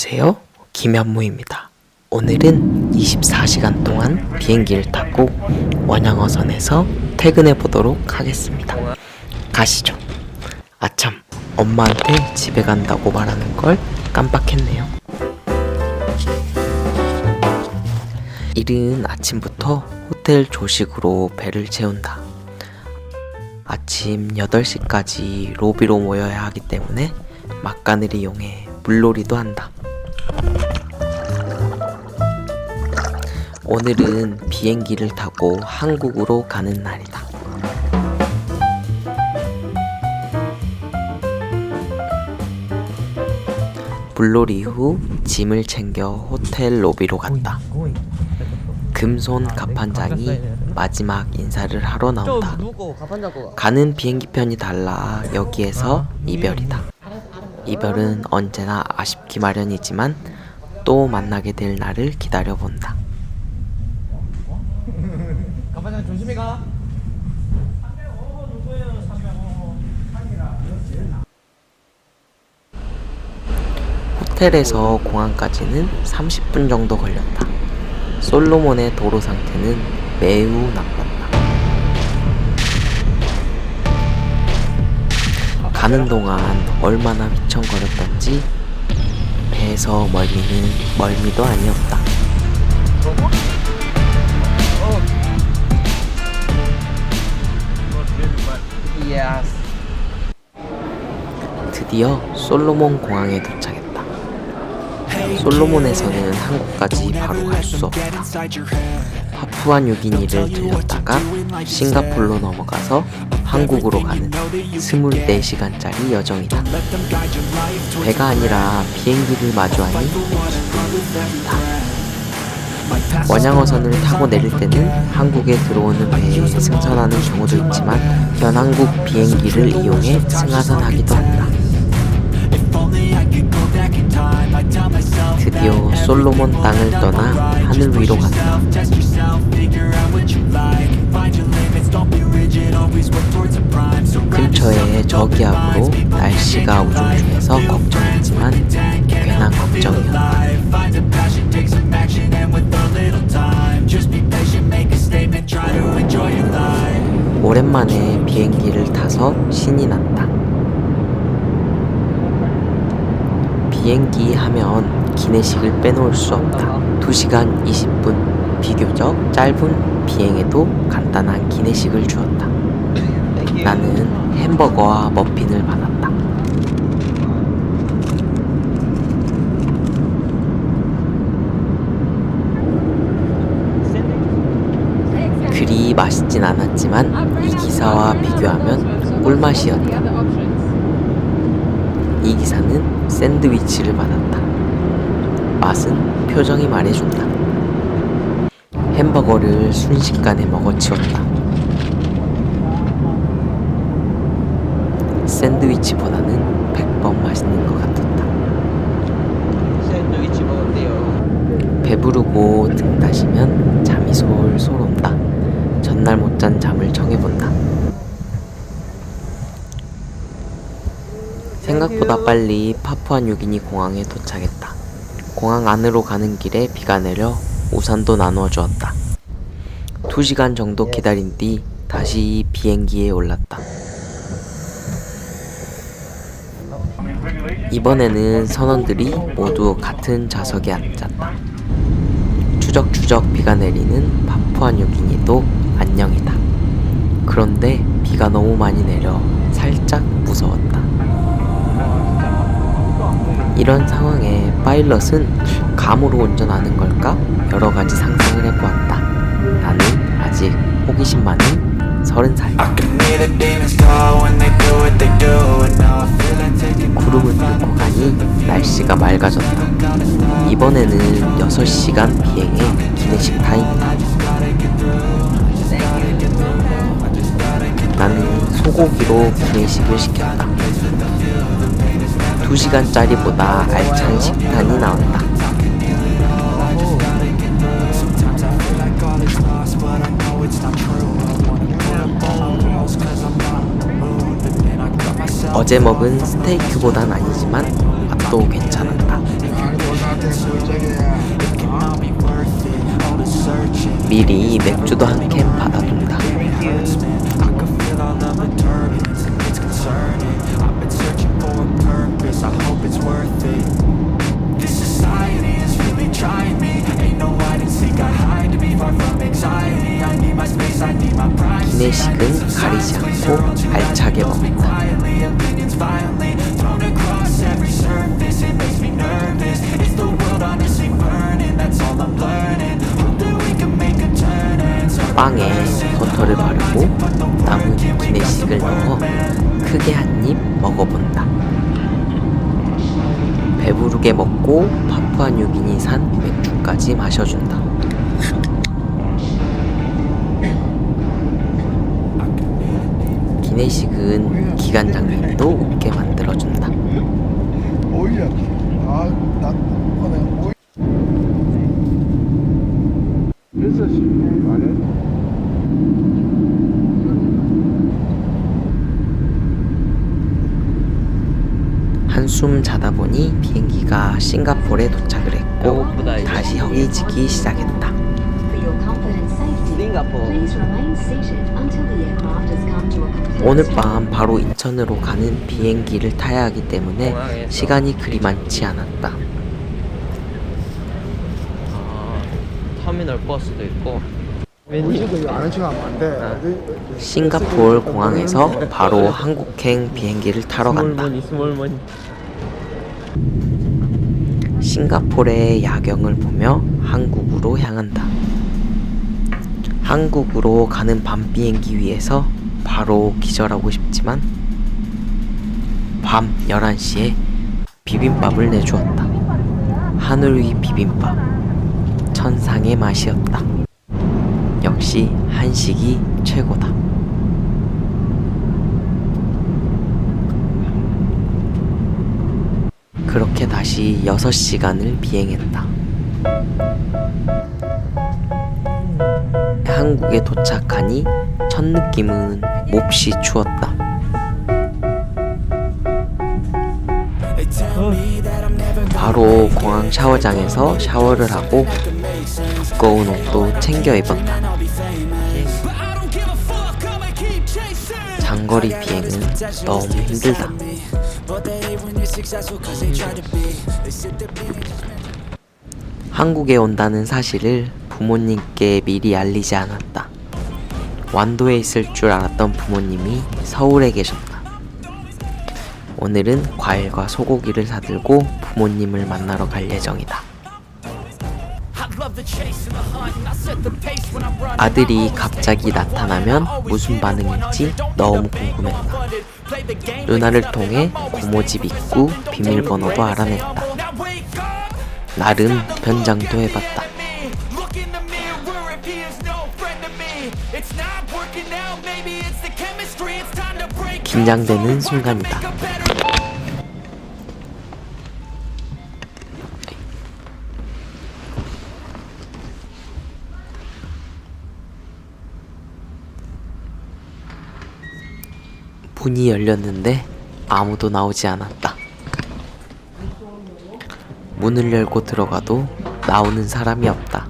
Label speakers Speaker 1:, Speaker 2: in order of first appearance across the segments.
Speaker 1: 안녕하세요. 김현무입니다. 오늘은 24시간 동안 비행기를 타고 원양어선에서 퇴근해 보도록 하겠습니다. 가시죠. 아참, 엄마한테 집에 간다고 말하는 걸 깜빡했네요. 이른 아침부터 호텔 조식으로 배를 채운다. 아침 8시까지 로비로 모여야 하기 때문에 막간을 이용해 물놀이도 한다. 오늘은 비행기를 타고 한국으로 가는 날이다. 물놀이 후 짐을 챙겨 호텔 로비로 갔다. 금손 갑판장이 마지막 인사를 하러 나온다. 가는 비행기 편이 달라 여기에서 이별이다. 이별은 언제나 아쉽기 마련이지만 또 만나게 될 날을 기다려본다.
Speaker 2: 가
Speaker 1: 호텔에서 공항까지는 30분 정도 걸렸다. 솔로몬의 도로 상태는 매우 나빴다. 가는 동안 얼마나 휘청거렸던지 배에서 멀미는 멀미도 아니었다.
Speaker 2: 예스
Speaker 1: 드디어 솔로몬 공항에 도착했다. 솔로몬에서는 한국까지 바로 갈 수 없다. 파푸아 뉴기니를 들렸다가 싱가폴로 넘어가서 한국으로 가는 24시간짜리 여정이다. 배가 아니라 비행기를 마주하니 기분이 좋다. 원양어선을 타고 내릴 때는 한국에 들어오는 배에 승선하는 경우도 있지만 현한국 비행기를 이용해 승하선하기도 한다. 드디어 솔로몬 땅을 떠나 하늘 위로 간다. 근처에 저기압으로 날씨가 우중충해서 걱정했지만 괜한 걱정이었다. 비행기를 타서 신이 났다. 비행기 하면 기내식을 빼놓을 수 없다. 2시간 20분 비교적 짧은 비행에도 간단한 기내식을 주었다. 나는 햄버거와 머핀을 받았다. 그리 맛있진 않았지만 이 기사와 비교하면 꿀맛이었다. 이 기사는 샌드위치를 받았다. 맛은 표정이 말해준다. 햄버거를 순식간에 먹어치웠다. 샌드위치보다는 100번 맛있는 것 같았다.
Speaker 2: 샌드위치 먹었대요
Speaker 1: 배부르고 등 따시면 잠이 솔솔 온다. 전날 못 잔 잠을 청해본다. 생각보다 빨리 파푸아 뉴기니 공항에 도착했다. 공항 안으로 가는 길에 비가 내려 우산도 나누어 주었다. 두 시간 정도 기다린 뒤 다시 비행기에 올랐다. 이번에는 선원들이 모두 같은 좌석에 앉았다. 추적추적 비가 내리는 파푸아 뉴기니도 안녕이다. 그런데 비가 너무 많이 내려 살짝 무서웠다. 이런 상황에 파일럿은 감으로 운전하는 걸까? 여러 가지 상상을 해보았다. 나는 아직 호기심 많은 서른 살. 구름을 뚫고 가니 날씨가 맑아졌다. 이번에는 6시간 비행의 기내식 타임이다. 나는 소고기로 분해식을 시켰다. 2시간짜리보다 알찬 식단이 나왔다. 어제 먹은 스테이크보단 아니지만 맛도 괜찮았다. 미리 맥주도 한 캔 받아둔다. 빵에 버터를 바르고 남은 기내식을 넣어 크게 한 입 먹어본다. 배부르게 먹고 파푸아뉴기니 산 맥주까지 마셔준다. 기내식은 기관장님도 웃게 만들어준다.
Speaker 3: 그래서 쉽게 말해
Speaker 1: 한숨 자다 보니 비행기가 싱가포르에 도착을 했고. 다시 허기지기 시작했다.
Speaker 4: For your comfort and safety,
Speaker 2: 싱가포르.
Speaker 4: please remain seated until the aircraft has come to a complete
Speaker 1: 오늘. 밤 바로 인천으로 가는 비행기를 타야 하기 때문에. 시간이 그리 많지 않았다.
Speaker 2: 아, 터미널 버스도 있고.
Speaker 3: 안돼
Speaker 1: 싱가포르 공항에서 바로 한국행 비행기를 타러 간다. 싱가포르의 야경을 보며 한국으로 향한다. 한국으로 가는 밤 비행기 위에서 바로 기절하고 싶지만 밤 11시에 비빔밥을 내주었다. 하늘 위 비빔밥. 천상의 맛이었다. 역시 한식이 최고다. 그렇게 다시 6시간을 비행했다. 한국에 도착하니 첫 느낌은 몹시 추웠다. 바로 공항 샤워장에서 샤워를 하고 두꺼운 옷도 챙겨 입었다. 장거리 비행은 너무 힘들다. 한국에 온다는 사실을 부모님께 미리 알리지 않았다. 완도에 있을 줄 알았던 부모님이 서울에 계셨다. 오늘은 과일과 소고기를 사들고 부모님을 만나러 갈 예정이다. 아들이 갑자기 나타나면 무슨 반응일지 너무 궁금했다. 누나를 통해 고모집 입구 비밀번호도 알아냈다. 나름 변장도 해봤다. 긴장되는 순간이다. 문이 열렸는데 아무도 나오지 않았다. 문을 열고 들어가도 나오는 사람이 없다.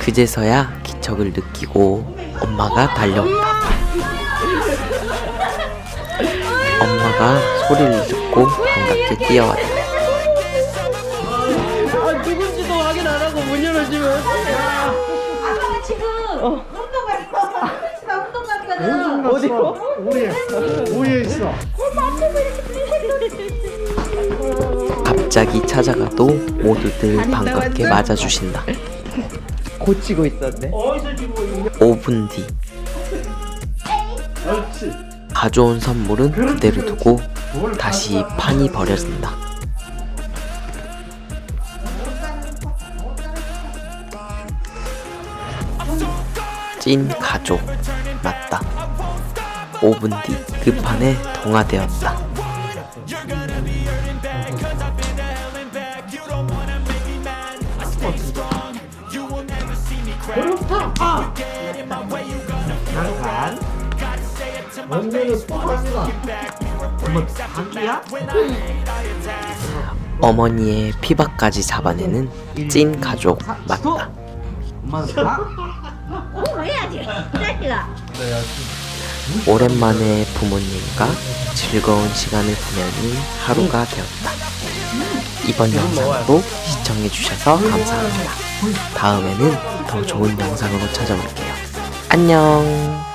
Speaker 1: 그제서야 기척을 느끼고 엄마가 달려온다. 엄마가 소리를 듣고 반갑게 뛰어왔다.
Speaker 5: 아빠가 지금 갔어. 나 운동 갔거든.
Speaker 3: 어디로? 우리에 우리에 있어
Speaker 1: 갑자기 찾아가도 모두들 반갑게 맞아주신다.
Speaker 2: 고치고 있었네.
Speaker 1: 5분 뒤 가져온 선물은 그대로 두고 다시 판이 버려진다. 찐 가족. 5분 뒤그 판에 동화되었다. 어머니의 피박까지 잡아내는 찐 가족 맞다.
Speaker 5: 어, 해야지. 자식아.
Speaker 1: 오랜만에 부모님과 즐거운 시간을 보내는 하루가 되었다. 이번 영상도 시청해주셔서 감사합니다. 다음에는 더 좋은 영상으로 찾아올게요. 안녕!